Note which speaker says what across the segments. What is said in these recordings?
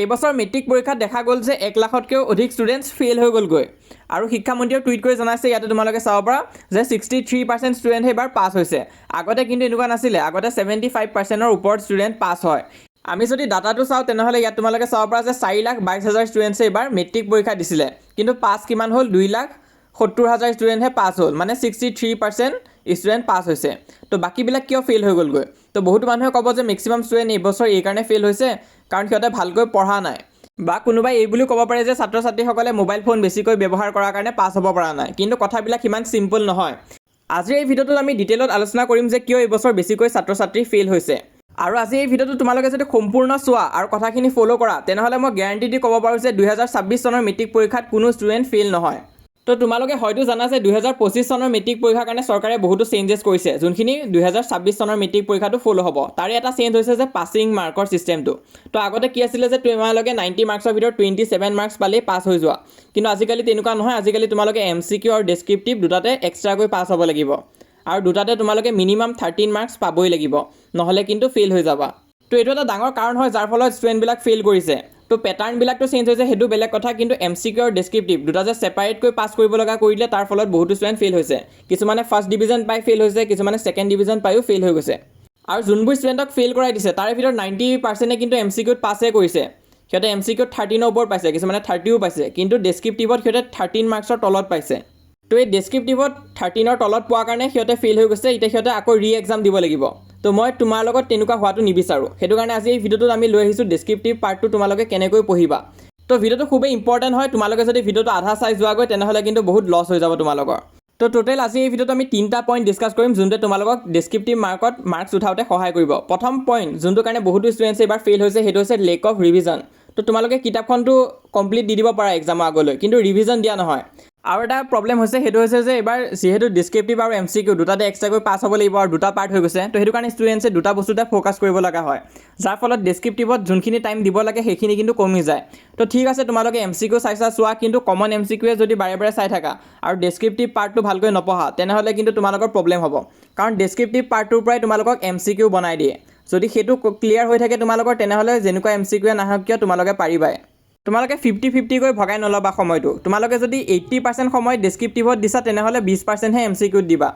Speaker 1: এইবছৰ মেট্ৰিক পৰীক্ষাত দেখা গ'ল যে এক লাখতকৈও অধিক ষ্টুডেণ্টছ ফেইল হৈ গ'লগৈ। আৰু শিক্ষামন্ত্ৰীয়ে টুইট কৰি জনাইছে, ইয়াতে তোমালোকে চাব পাৰা যে ছিক্সটি থ্ৰী পাৰ্চেণ্ট ষ্টুডেণ্টহে এইবাৰ পাছ হৈছে। আগতে কিন্তু এনেকুৱা নাছিলে, আগতে ছেভেণ্টি ফাইভ পাৰ্চেণ্টৰ ওপৰত ষ্টুডেণ্ট পাছ হয়। আমি যদি ডাটাটো চাওঁ, তেনেহ'লে ইয়াত তোমালোকে চাব পাৰা যে চাৰি লাখ বাইছ হাজাৰ ষ্টুডেণ্টছে এইবাৰ মেট্ৰিক পৰীক্ষা দিছিলে। কিন্তু পাছ কিমান হ'ল? দুই লাখ সত্তৰ হাজাৰ ষ্টুডেণ্টহে পাছ হ'ল। মানে sixty three percent student pass হৈছে। তো বাকীবিলাক কিয় ফেইল হৈ গ'লগৈ? তো বহুতো মানুহে ক'ব যে মেক্সিমাম ষ্টুডেণ্ট এইবছৰ এইকাৰণে ফেইল হৈছে। কাৰণ সিহঁতে ভালকৈ পঢ়া নাই। বা কোনোবাই এই বুলিও ক'ব পাৰে যে ছাত্ৰ ছাত্ৰীসকলে মোবাইল ফোন বেছিকৈ ব্যৱহাৰ কৰাৰ কাৰণে পাছ হ'ব পৰা নাই। কিন্তু কথাবিলাক সিমান চিম্পল নহয়। আজিৰ এই ভিডিঅ'টোত আমি ডিটেইলত আলোচনা কৰিম যে কিয় এইবছৰ বেছিকৈ ছাত্ৰ ছাত্ৰী ফেইল হৈছে। আৰু আজি এই ভিডিঅ'টো তোমালোকে যদি সম্পূৰ্ণ চোৱা আৰু কথাখিনি ফ'ল' কৰা তেনেহ'লে মই গেৰাণ্টি দি ক'ব পাৰোঁ যে দুহেজাৰ ছাব্বিছ চনৰ মেট্ৰিক পৰীক্ষাত কোনো ষ্টুডেণ্ট ফেইল নহয়। তো তোমালোকে হয়তো জানা যে দুহেজাৰ পঁচিছ চনৰ মেট্ৰিক পৰীক্ষাৰ কাৰণে চৰকাৰে বহুতো চেঞ্জেছ কৰিছে। যোনখিনি দুহেজাৰ ছাব্বিছ চনৰ মেট্ৰিক পৰীক্ষাটো ফ'ল' হ'ব। তাৰে এটা চেঞ্জ হৈছে যে পাছিং মাৰ্কৰ ছিষ্টেমটো তো আগতে কি আছিলে যে তোমালোকে নাইণ্টি মাৰ্কছৰ ভিতৰত টুৱেণ্টি ছেভেন মাৰ্কছ পালেই পাছ হৈ যোৱা। কিন্তু আজিকালি তেনেকুৱা নহয় আজিকালি তোমালোকে এম চি কিউ আৰু ডেছক্ৰিপটিভ দুটাতে এক্সট্ৰাকৈ পাছ হ'ব লাগিব। আৰু দুটাতে তোমালোকে মিনিমাম থাৰ্টিন মাৰ্কছ পাবই লাগিব। নহ'লে কিন্তু ফেইল হৈ যাবা। তো এইটো এটা ডাঙৰ কাৰণ হয় যাৰ ফলত ষ্টুডেণ্টবিলাক ফেইল কৰিছে। তো পেটাৰ্ণবিলাকতো চেঞ্জ হৈছে সেইটো বেলেগ কথা কিন্তু এম চি কিউ আৰু ডেছক্ৰিপটিভ দুটা যে ছেপাৰেটকৈ পাছ কৰিব লগা কৰিলে তাৰ ফলত বহুতো ষ্টুডেণ্ট ফেইল হৈছে। কিছুমানে ফাৰ্ষ্ট ডিভিজন পাই ফেইল হৈছে কিছুমানে ছেকেণ্ড ডিভিজন পায়ো ফেইল হৈ গৈছে। আৰু যোনবোৰ ষ্টুডেণ্টক ফেইল কৰাই দিছে তাৰে ভিতৰত নাইণ্টি পাৰ্চেণ্টে কিন্তু এম চি কিউত পাছে কৰিছে। সিহঁতে এম চি কিউত থাৰ্টিনৰ ওপৰত পাইছে কিছুমানে থাৰ্টিও পাইছে কিন্তু ডেছক্ৰিপটিভত সিহঁতে থাৰ্টিন মাৰ্কছৰ তলত পাইছে। তো এই ডেছক্ৰিপটিভত থাৰ্টিনৰ তলত পোৱাৰ কাৰণে সিহঁতে ফেইল হৈ গৈছে এতিয়া সিহঁতে আকৌ ৰি এক্সাম দিব লাগিব। তো মই তোমাৰ লগত তেনেকুৱা হোৱাটো নিবিচাৰোঁ। সেইটো কাৰণে আজি এই ভিডিঅ'টোত আমি লৈ আহিছোঁ ডেছক্ৰিপটিভ পাৰ্টটো তোমালোকে কেনেকৈ পঢ়িবা। তো ভিডিঅ'টো খুবেই ইম্পৰ্টেণ্ট হয় তোমালোকে যদি ভিডিঅ'টো আধা চাই যোৱাগৈ তেনেহ'লে কিন্তু বহুত লছ হৈ যাব তোমালোকৰ। তো টোটেল আজি এই ভিডিঅ'ত আমি তিনিটা পইণ্ট ডিছকাছ কৰিম যোনটোৱে তোমালোকক ডেছক্ৰিপটিভ মাৰ্কত মাৰ্কছ উঠাওঁতে সহায় কৰিব। প্ৰথম পইণ্ট যোনটো কাৰণে বহুতো ষ্টুডেণ্টছে এইবাৰ ফেইল হৈছে সেইটো হৈছে লেক অফ ৰিভিজন তো তোমালোকে কিতাপখনটো কমপ্লিট দি দিব পাৰা এক্সামৰ আগলৈ কিন্তু ৰিভিজন দিয়া নহয়। আৰু এটা প্ৰব্লেম হৈছে সেইটো হৈছে যে এইবাৰ যিহেতু ডিছক্ৰিপটিভ আৰু এম চি কিউ দুটাতে এক্সট্ৰাকৈ পাছ হ'ব লাগিব আৰু দুটা পাৰ্ট হৈ গৈছে তো সেইটো কাৰণে ষ্টুডেণ্টছে দুটা বস্তুতে ফ'কাছ কৰিব লগা হয়। যাৰ ফলত ডিছক্ৰিপটিভত যোনখিনি টাইম দিব লাগে সেইখিনি কিন্তু কমি যায়। তো ঠিক আছে তোমালোকে এম চি কিউ চাইছা চোৱা কিন্তু কমন এম চি কিউৱে যদি বাৰে বাৰে চাই থাকা আৰু ডেছক্ৰিপটিভ পাৰ্টটো ভালকৈ নপঢ়া তেনেহ'লে কিন্তু তোমালোকৰ প্ৰব্লেম হ'ব। কাৰণ ডেছক্ৰিপটিভ পাৰ্টটোৰ পৰাই তোমালোকক এম চি কিউ বনাই দিয়ে। যদি সেইটো ক্লিয়াৰ হৈ থাকে তোমালোকৰ তেনেহ'লে যেনেকুৱা এম চি কিউৱে নাহক কিয় তোমালোকে পাৰিবাই। তোমালোকে ফিফটি ফিফটিকৈ ভগাই নল'বা সময়টো। তোমালোকে যদি এইট্টি পাৰ্চেণ্ট সময় ডেছক্ৰিপটিভত দিছা, তেনেহ'লে বিছ পাৰ্চেণ্টহে এম চি কিউত দিবা।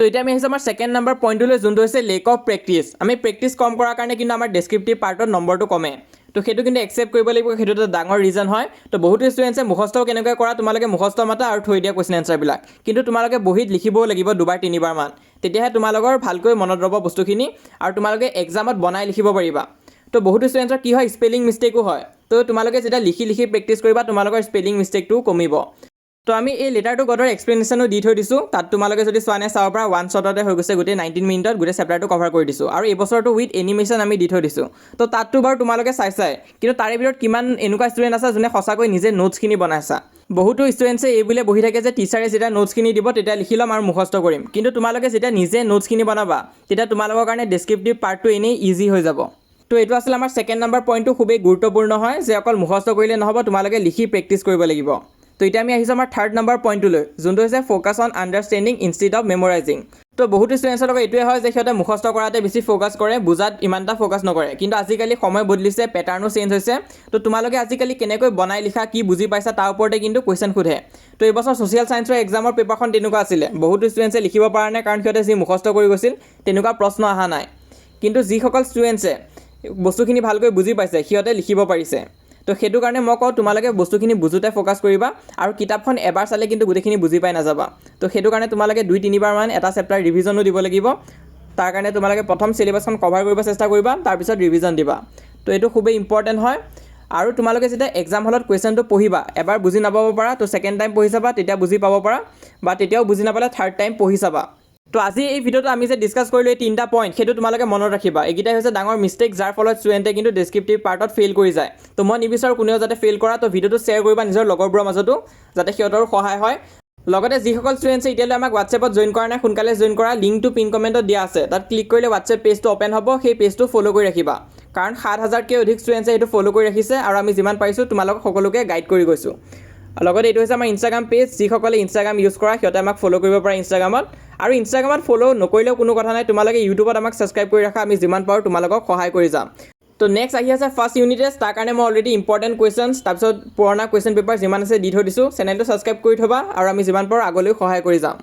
Speaker 1: তো এতিয়া আমি আহিছোঁ আমাৰ ছেকেণ্ড নম্বৰ পইণ্টটোলৈ যোনটো হৈছে লেক অফ প্ৰেক্টিছ আমি প্ৰেক্টিছ কম কৰাৰ কাৰণে কিন্তু আমাৰ ডেছক্ৰিপটিভ পাৰ্টত নম্বৰটো কমে। তো সেইটো কিন্তু একচেপ্ট কৰিব লাগিব, সেইটো এটা ডাঙৰ ৰিজন হয়। তো বহুতো ষ্টুডেণ্টছে মুখস্থও কেনেকৈ কৰা, তোমালোকে মুখস্থ মাতা আৰু থৈ দিয়া কুৱেশ্যন এনচাৰবিলাক কিন্তু তোমালোকে বহীত লিখিবও লাগিব দুবাৰ তিনিবাৰমান তেতিয়াহে তোমালোকৰ ভালকৈ মনত ৰ'ব বস্তুখিনি আৰু তোমালোকে এক্সামত বনাই লিখিব পাৰিবা। তো বহুতো ষ্টুডেণ্টৰ কি হয়? স্পেলিং মিষ্টেকো হয়। তো তোমালোকে যেতিয়া লিখি লিখি প্ৰেক্টিছ কৰিবা, তোমালোকৰ স্পেলিং মিষ্টেকটোও কমিব। তো আমি এই লেটাৰটো গডৰ এক্সপ্লেনেশ্যনো দি থৈ দিছোঁ। তাত তোমালোকে যদি চোৱা নাই চাব পৰা ওৱান শ্বটতে হৈ গৈছে গোটেই নাইনটিন মিনিটত গোটেই চেপ্টাৰটো কভাৰ কৰি দিছোঁ। আৰু এইবছৰটো উইথ এনিমেশ্যন আমি দি থৈ দিছোঁ। তো তাততো বাৰু তোমালোকে চাই চাই। কিন্তু তাৰে ভিতৰত কিমান এনেকুৱা ষ্টুডেণ্ট আছে যোনে সঁচাকৈ নিজে নোটছখিনি বনাইছা। বহুতো ষ্টুডেণ্টছে এই বুলিয়ে বহি থাকে যে টিচাৰে যেতিয়া নোটছখিনি দিব, তেতিয়া লিখি ল'ম আৰু মুখস্থ কৰিম। কিন্তু তোমালোকে যেতিয়া নিজে নোটছখিনি বনাবা, তেতিয়া তোমালোকৰ কাৰণে ডেছক্ৰিপটিভ পাৰ্টটো এনেই ইজি হৈ যাব। তো এইটো আছিলে আমাৰ ছেকেণ্ড নম্বৰ পইণ্টটো খুবেই গুৰুত্বপূৰ্ণ হয় যে অকল মুখস্থ কৰিলে নহ'ব তোমালোকে লিখি প্ৰেক্টিছ কৰিব লাগিব। তো এতিয়া আমি আহিছোঁ আমাৰ থাৰ্ড নম্বৰ পইণ্টটোলৈ যোনটো হৈছে focus on understanding instead of memorising তো বহুতো ষ্টুডেণ্টছৰ লগত এইটোৱে হয় যে সিহঁতে মুখস্থ কৰাতে বেছি ফ'কাছ কৰে বুজাত ইমান এটা ফ'কাছ নকৰে। কিন্তু আজিকালি সময় বদলিছে পেটাৰ্ণো চেঞ্জ হৈছে। তো তোমালোকে আজিকালি কেনেকৈ বনাই লিখা কি বুজি পাইছা তাৰ ওপৰতে কিন্তু কুৱেশ্যন সোধে। তো এইবছৰ ছ'চিয়েল ছায়েন্সৰ এক্সামৰ পেপাৰখন তেনেকুৱা আছিলে। বহুতো ষ্টুডেণ্টছে লিখিব পৰা নাই কাৰণ সিহঁতে যি মুখস্থ কৰি গৈছিল তেনেকুৱা প্ৰশ্ন অহা নাই। কিন্তু যিসকল ষ্টুডেণ্টছে বস্তুখিনি ভালকৈ বুজি পাইছে সিহঁতে লিখিব পাৰিছে। তো সেইটো কাৰণে মই কওঁ তোমালোকে বস্তুখিনি বুজোতে ফ'কাছ কৰিবা আৰু কিতাপখন এবাৰ চালে কিন্তু গোটেইখিনি বুজি পাই নাযাবা। তো সেইটো কাৰণে তোমালোকে দুই তিনিবাৰমান এটা চেপ্টাৰ ৰিভিজনো দিব লাগিব। তাৰ কাৰণে তোমালোকে প্ৰথম চিলেবাছখন কভাৰ কৰিব চেষ্টা কৰিবা তাৰপিছত ৰিভিজন দিবা। তো এইটো খুবেই ইম্পৰ্টেণ্ট হয়। আৰু তোমালোকে যেতিয়া এক্সাম হলত কুৱেশ্যনটো পঢ়িবা এবাৰ বুজি নাপাব পাৰা তো ছেকেণ্ড টাইম পঢ়ি চাবা তেতিয়া বুজি পাব পাৰা বা তেতিয়াও বুজি নাপালে থাৰ্ড টাইম পঢ়ি চাবা। তো আজি এই ভিডিঅ'টো আমি যে ডিছকাছ কৰিলোঁ এই তিনিটা পইণ্ট সেইটো তোমালোকে মনত ৰাখিবা। এইকেইটাই হৈছে ডাঙৰ মিষ্টেক যাৰ ফলত ষ্টুডেণ্টে কিন্তু ডেছক্ৰিপটিভ পাৰ্টত ফেইল কৰি যায়। তো মই নিবিচাৰোঁ কোনেও যাতে ফেইল কৰা তো ভিডিঅ'টো শ্বেয়াৰ কৰিবা নিজৰ লগৰবোৰৰ মাজতো যাতে সিহঁতৰো সহায় হয়। লগতে যিসকল ষ্টুডেণ্টছে এতিয়ালৈ আমাক হোৱাটছএপত জইন কৰা নাই সোনকালে জইন কৰা লিংকটো পিন কমেণ্টত দিয়া আছে। তাত ক্লিক কৰিলে হোৱাটছএপ পেজটো অ'পেন হ'ব সেই পেজটো ফ'ল' কৰি ৰাখিবা। কাৰণ সাত হাজাৰতকৈ অধিক ষ্টুডেণ্টছে সেইটো ফ'ল' কৰি ৰাখিছে আৰু আমি যিমান পাৰিছোঁ তোমালোকক সকলোকে গাইড কৰি গৈছোঁ। লগতে এইটো হৈছে আমাৰ ইনষ্টাগ্ৰাম পেজ যিসকলে ইনষ্টাগ্ৰাম ইউজ কৰা সিহঁতে আমাক ফ'ল' কৰিব পাৰে ইনষ্টাগ্ৰামত আৰু ইনষ্টাগ্ৰামত ফ'ল' নকৰিলেও কোনো কথা নাই তোমালোকে ইউটিউবত আমাক ছাবস্ক্ৰাইব কৰি ৰাখা আমি যিমান পাৰোঁ তোমালোকক সহায় কৰি যাম। তো নেক্সট আহি আছে ফাৰ্ষ্ট ইউনিট টেষ্ট তাৰ কাৰণে মই অলৰেডি ইম্পৰ্টেণ্ট কুৱেশ্যনছ তাৰপিছত পুৰণা কুৱেশ্যন পেপাৰ যিমান আছে দি থৈ দিছোঁ চেনেলটো ছাবস্ক্ৰাইব কৰি থ'বা আৰু আমি যিমান পাৰোঁ আগলৈও সহায় কৰি যাম।